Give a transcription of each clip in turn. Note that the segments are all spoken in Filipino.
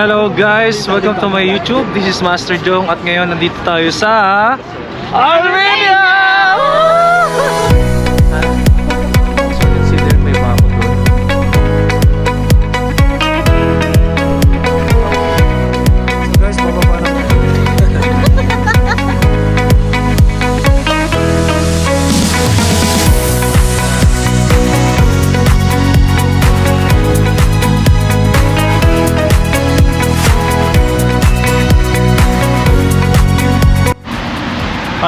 Hello guys! Welcome to my YouTube. This is Master Jong at ngayon nandito tayo sa Armenia! So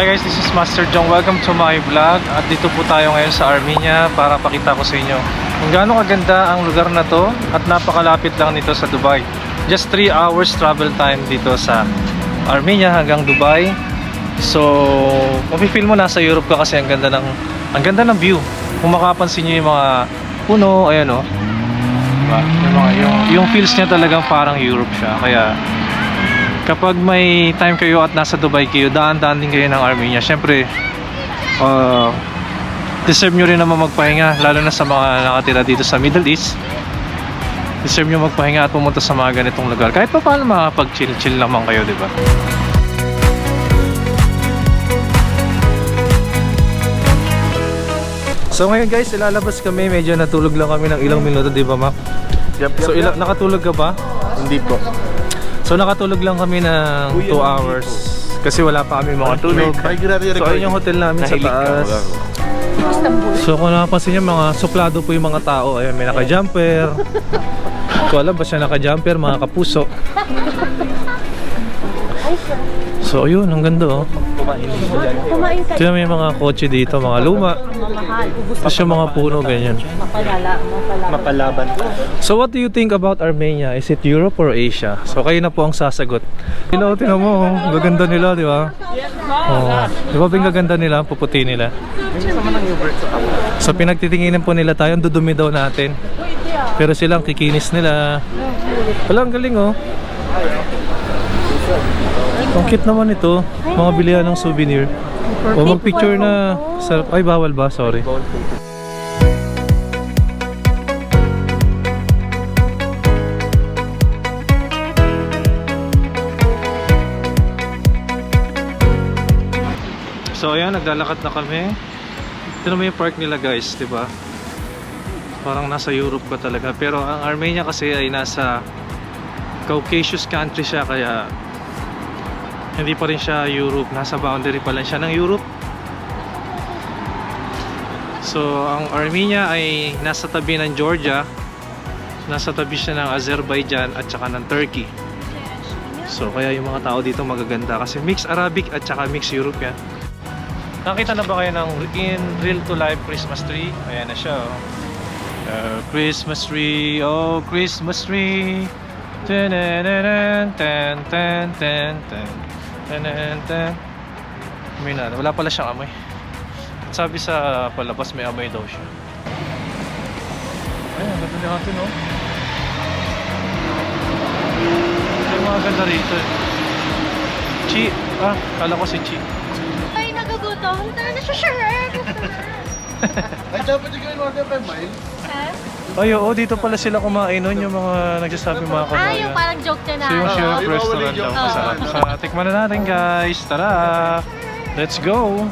Hi guys, this is Master Jong. Welcome to my vlog. At dito po tayo ngayon sa Armenia para pakita ko sa inyo kung gaano kaganda ang lugar na to at napakalapit lang nito sa Dubai. Just 3 hours travel time dito sa Armenia hanggang Dubai. So, mapifeel mo nasa Europe ka kasi ang ganda ng ang ganda ng view. Kung makapansin niyo yung mga puno, ayan oh. Diba? Yung, mga, yung, yung feels niya talagang parang Europe siya. Kaya kapag may time kayo at nasa Dubai kayo, daan-daan din kayo ng Armenia. Siyempre, uh, deserve nyo rin naman magpahinga, lalo na sa mga nakatira dito sa Middle East. Deserve nyo magpahinga at pumunta sa mga ganitong lugar. Kahit pa paano makapag-chill-chill naman kayo, di ba? So ngayon guys, ilalabas kami. Medyo natulog lang kami ng ilang minuto, di ba, Mac? Yep, So ila- nakatulog ka ba? Hindi po. So nakatulog lang kami ng 2 hours kasi wala pa kami mga tulog. So ayun yung hotel namin sa taas. So kung napapansin nyo mga suplado po yung mga tao. Ayun may naka-jumper. Ko alam ba siya naka-jumper mga kapuso. So ayun, ang ganda oh. Tignan mo yung mga kotse dito, mga luma. Tapos yung mga puno ganyan. Mapalaban. So what do you think about Armenia? Is it Europe or Asia? So kayo na po ang sasagot. Hello, tinan mo, oh. gaganda nila, di ba? Oh, di ba bing gaganda nila, ang puputi nila. So pinagtitinginan po nila tayo, ang dudumi daw natin. Pero silang kikinis nila. Wala, ang galing oh. Ang cute naman ito, mga bilihan ng souvenir. O magpicture na sa... Ay, bawal ba? Sorry. So ayan, naglalakad na kami. Ito naman yung park nila guys, di ba? Parang nasa Europe ka talaga. Pero ang Armenia kasi ay nasa Caucasus country siya kaya hindi pa rin siya Europe. Nasa boundary pa lang siya ng Europe. So ang Armenia ay nasa tabi ng Georgia. Nasa tabi siya ng Azerbaijan at saka ng Turkey. So kaya yung mga tao dito magaganda kasi mix Arabic at saka mix European. Nakita na ba kayo ng in real to life Christmas tree? Ayan na siya oh. Uh, Christmas tree, oh Christmas tree. Tanananan, tan tan tan tan tan. Amoy na, wala pala siyang amoy. At sabi sa palabas may amoy daw siya. Ayan, ganda ni natin oh. Ito yung mga ganda rito eh. Chi, ah, kala ko si Chi. Ay, nagugutom. Tara na siya, Shrek. Ay, dapat yung gawin order pa mile. Ha? Ay, oo, dito pala sila kumain nun, yung mga nagsasabi mga Ah, kabayan. yung parang joke na na. So yung Ah, yung restaurant bawal yung daw. joke. Masarap. So, tikman na natin guys. Tara! Let's go!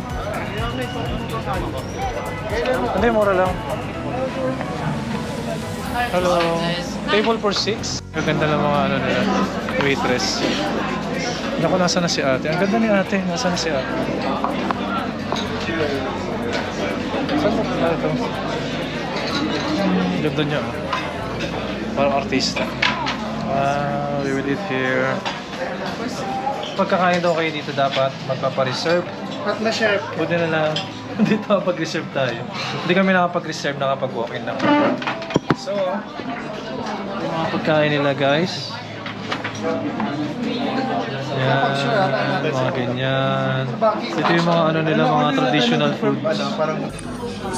Hindi, mura lang. Hello. Table for six. Gaganda ng mga ano nila. Waitress. Naku, nasa na si ate? Ang ganda ni ate. Nasa na si ate? Saan mo pala ito? Ganda niya. oh. Parang artista. Wow, we will eat here. Pagkakain daw kayo dito dapat magpapareserve. At na chef. Buti na lang, dito nakapag-reserve tayo. Hindi kami nakapag-reserve, nakapag-walk-in lang. So, yung mga pagkain nila guys. Yan, mga ganyan. Ito yung mga ano nila, mga traditional food. Parang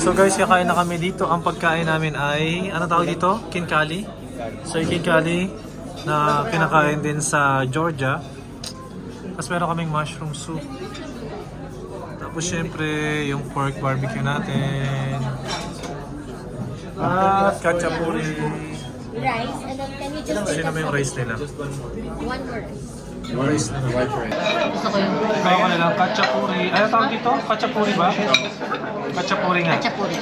So guys, kakain na kami dito. Ang pagkain namin ay, ano tawag dito? Kinkali. So yung kinkali na kinakain din sa Georgia. Tapos meron kaming mushroom soup. Tapos syempre, yung pork barbecue natin. At kachapuri. Rice, and then can you just Sino ba yung rice nila? one more rice? Rice na white rice. Gusto ko yung Ikaw ka nilang kachapuri. Ano tawag dito? Kachapuri ba? Kachapuri nga. chapuri.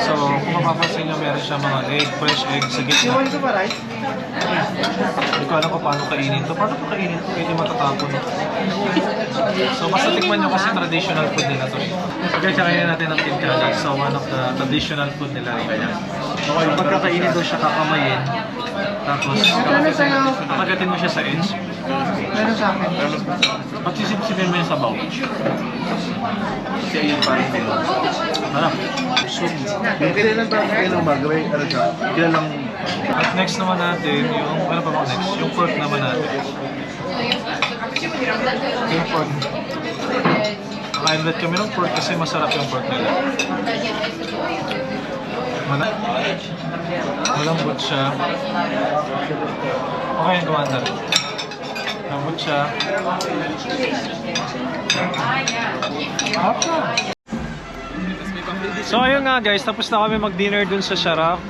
So, mapapansin nyo, meron siya mga egg, fresh egg sa gitna. Ito ba rice? Hindi ko alam kung paano kainin to. Paano ko kainin to? Hindi matatapon. So, basta tikman nyo kasi traditional food nila to. Okay, kakainin natin ng tinkala. So, one of the traditional food nila rin. So, pagkakainin daw siya kakamayin. Tapos, kakagatin mo siya sa edge. Meron sa akin. At sisip-sipin mo yung sabaw. Kasi ayun parang. Yung kailan ba kailan ba gawin? Ano siya? Kailan At next naman natin, yung, ano pa ba next? Yung pork naman natin. Yung pork. Kakain ulit kami ng pork kasi masarap yung pork nila. Mala malambot siya. Okay yung commander. Malambot siya. So ayun nga guys, tapos na kami mag-dinner dun sa Sharaf.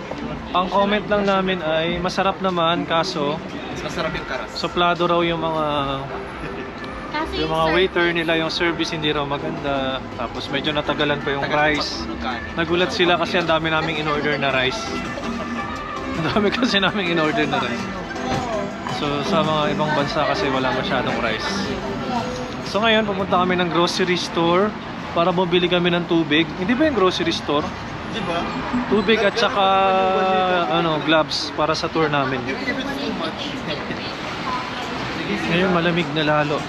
Ang comment lang namin ay masarap naman kaso Masarap yung karas. suplado raw yung mga Kasi yung mga waiter nila yung service hindi raw maganda. Tapos medyo natagalan pa yung rice. Nagulat sila kasi ang dami naming in-order na rice. Ang dami kasi naming in-order na rice. So sa mga ibang bansa kasi wala masyadong rice. So ngayon pupunta kami ng grocery store para bumili kami ng tubig. Hindi ba yung grocery store? Di ba? Tubig at saka ano, gloves para sa tour namin. Ngayon malamig na lalo.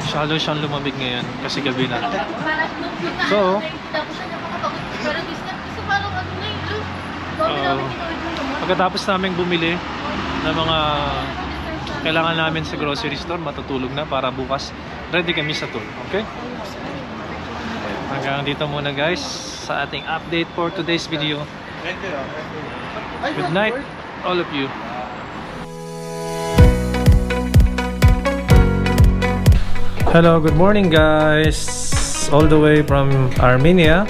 Masyado siyang lumamig ngayon kasi gabi na. So, uh, pagkatapos namin bumili ng mga kailangan namin sa grocery store, matutulog na para bukas ready kami sa tour. Okay? Hanggang dito muna guys sa ating update for today's video. You. Good night, all of you. Hello, good morning guys. All the way from Armenia.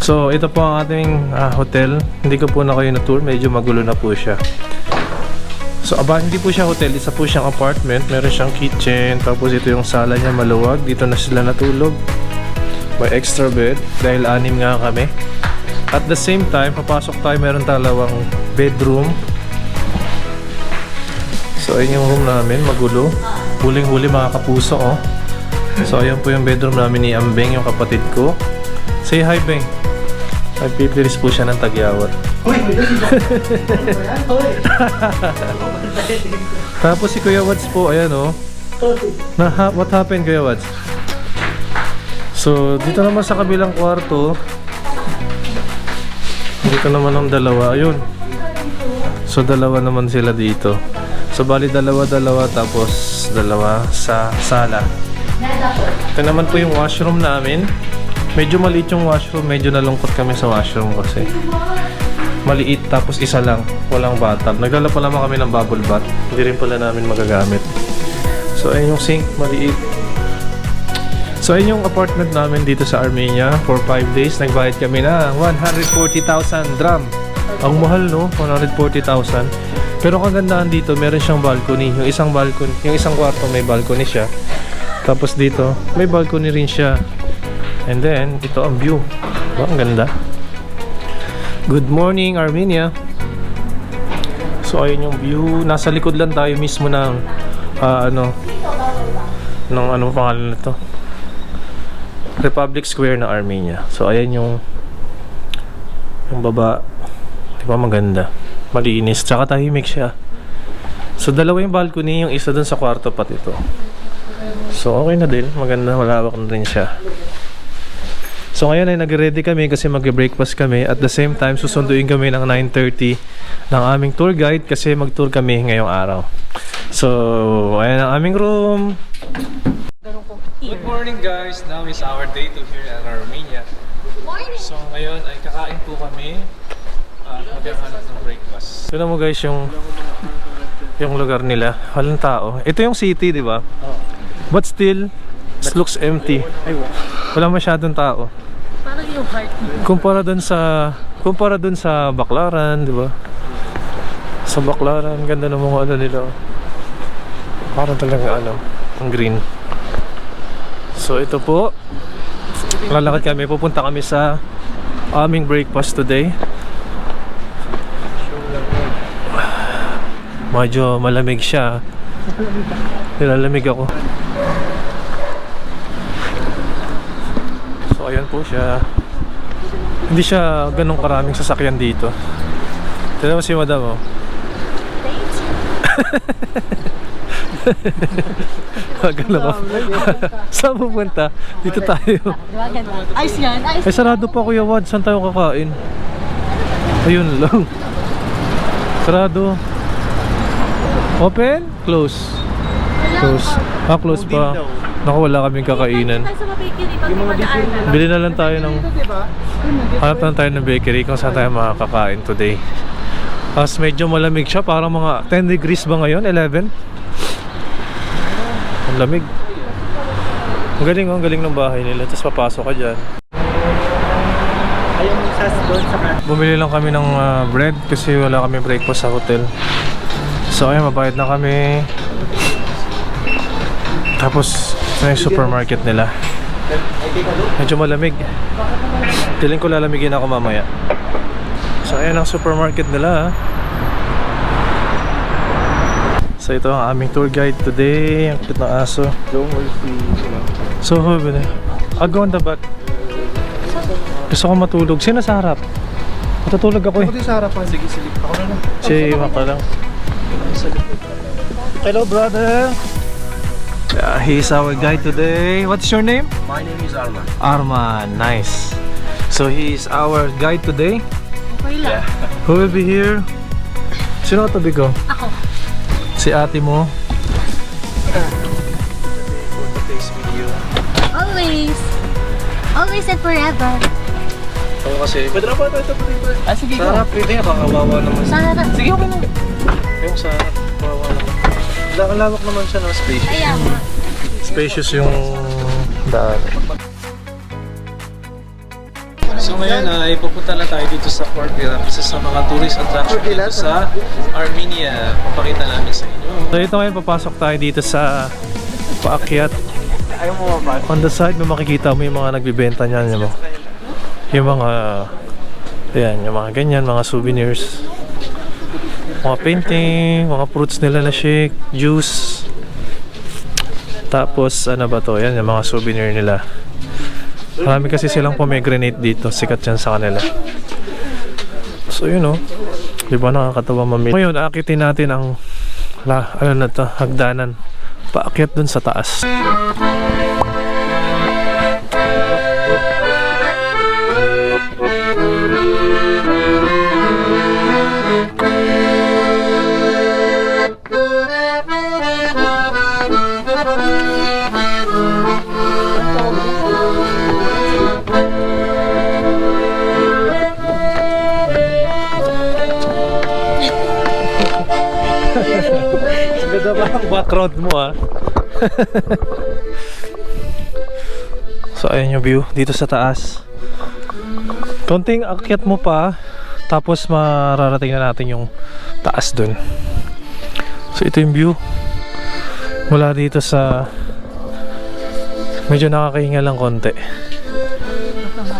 So, ito po ang ating ah, hotel. Hindi ko po na kayo na-tour. Medyo magulo na po siya. So, aba, hindi po siya hotel. Isa po siyang apartment. Meron siyang kitchen. Tapos ito yung sala niya maluwag. Dito na sila natulog. May extra bed. Dahil anim nga kami. At the same time, papasok tayo. Meron dalawang bedroom. So, ayun yung room namin. Magulo. Huling-huli mga kapuso, oh. So, ayan po yung bedroom namin ni Ambeng, yung kapatid ko. Say hi, Beng. Nagpipilis po siya ng tagyawat. Tapos si Kuya Wads po, ayan oh. Na, ha- what happened Kuya Wads? So, dito naman sa kabilang kwarto, dito naman ang dalawa, ayun. So, dalawa naman sila dito. So, bali dalawa-dalawa tapos dalawa sa sala. Ito naman po yung washroom namin. Medyo maliit yung washroom. Medyo nalungkot kami sa washroom kasi. Maliit tapos isa lang. Walang bathtub. Nagdala pa naman kami ng bubble bath. Hindi rin pala namin magagamit. So, ayun yung sink. Maliit. So, ayun yung apartment namin dito sa Armenia for 5 days. Nagbayad kami na 140,000 dram. Ang mahal, no? 140,000. Pero kagandahan dito, meron siyang balcony. Yung isang balcony, yung isang kwarto may balcony siya. Tapos dito, may balcony rin siya. And then, ito ang view. Diba? Ang ganda. Good morning, Armenia. So, ayun yung view. Nasa likod lang tayo mismo ng, ah, ano, ng anong pangalan na to? Republic Square na Armenia. So, ayan yung yung baba. Di ba maganda? Malinis. Tsaka tahimik siya. So, dalawa yung balcony. Yung isa dun sa kwarto pati ito. So, okay na din. Maganda. Malawak na rin siya. So, ngayon ay nag-ready kami kasi mag-breakfast kami. At the same time, susunduin kami ng 9.30 ng aming tour guide kasi mag-tour kami ngayong araw. So, ayan ang aming room. Good morning guys! Now is our day to here at Armenia. Morning! So ngayon ay kakain po kami at maghahanap ng breakfast. Tignan mo guys yung yung lugar nila. Walang tao. Ito yung city, di ba? But still, it looks empty. Wala masyadong tao. Parang yung heart. Kumpara dun sa kumpara dun sa Baclaran, di ba? Sa Baclaran, ang ganda ng mga ano nila. Parang talaga ano, ang green. So ito po, lalakad kami, pupunta kami sa aming breakfast today. Medyo malamig siya. Nilalamig ako. So ayan po siya. Hindi siya ganun karaming sasakyan dito. Tignan mo si madam oh. Ganun ako. Saan pupunta? Dito tayo. Ayos yan, ayos. Ay, sarado pa Kuya Wad. Saan tayo kakain? Ayun lang. Sarado. Open? Close. Close. Ah, close pa. Naku, wala kaming kakainan. Madaan. Bili na lang tayo ng... Hanap lang tayo ng bakery kung saan tayo makakakain today. Tapos medyo malamig siya. Parang mga 10 degrees ba ngayon? 11? Ang lamig. Ang galing, oh, ang galing ng bahay nila. Tapos papasok ka dyan. Ayun sas doon sa. Bumili lang kami ng ah, bread kasi wala kami breakfast sa hotel. So ayun, mabayad na kami. Tapos, ito yung supermarket nila. Medyo malamig. Tiling ko lalamigin ako mamaya. So ayan ang supermarket nila. ah. So ito ang aming tour guide today. Ang cute ng aso. Don't worry si... So, na. I'll go on the back. Gusto ko matulog. Sino sa harap? Matutulog ako eh. Ako din sa harapan. Sige, sige. Ako na lang. Si Maka lang. Hello, brother. Yeah, he's our guide today. What's your name? My name is Arman. Arman. Nice. So he's our guide today. Okay lang. Who will be here? Sino katabi ko? Ako. Si ate mo. Always. Always and forever. Ako kasi, pwede na ba ito ito Ah, sige. Sa harap, pwede. Kakawawa naman. Sana. Sige, okay lang. Yung sa harap, kawawa naman. La- Lawak naman siya ng space. Ayan. Spacious yung daan. Ngayon ay pupunta na tayo dito sa Corvira, isa sa mga tourist attraction dito sa Armenia. Papakita namin sa inyo. So ito ngayon papasok tayo dito sa paakyat. Ayaw mo ba? On the side may makikita mo yung mga nagbibenta niyan yung, mga- yung mga ayan, yung mga ganyan, mga souvenirs. Mga painting, mga fruits nila na shake, juice. Tapos ano ba to? Yan yung mga souvenir nila. Marami kasi silang pomegranate dito. Sikat yan sa kanila. So yun oh. Di ba nakakatawa mamili? Ngayon, akitin natin ang la, ano na to, hagdanan. Paakyat dun sa taas. Background mo ah? so ayun yung view dito sa taas. Konting akyat mo pa tapos mararating na natin yung taas dun. So ito yung view mula dito sa medyo nakakahinga lang konti.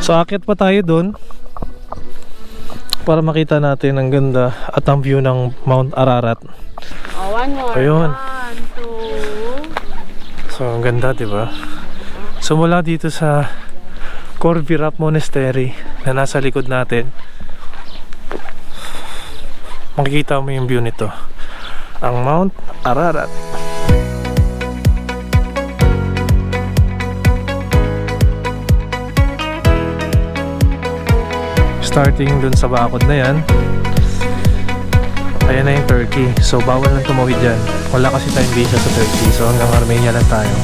So akyat pa tayo dun para makita natin ang ganda at ang view ng Mount Ararat. Oh, one more. Ayun. So, ang ganda, di ba? So, mula dito sa Corvirap Monastery na nasa likod natin, makikita mo yung view nito. Ang Mount Ararat. Starting dun sa bakod na yan, ayan na yung Turkey. So, bawal lang tumawid dyan. Wala kasi tayong visa sa Turkey. So, hanggang Armenia lang tayo.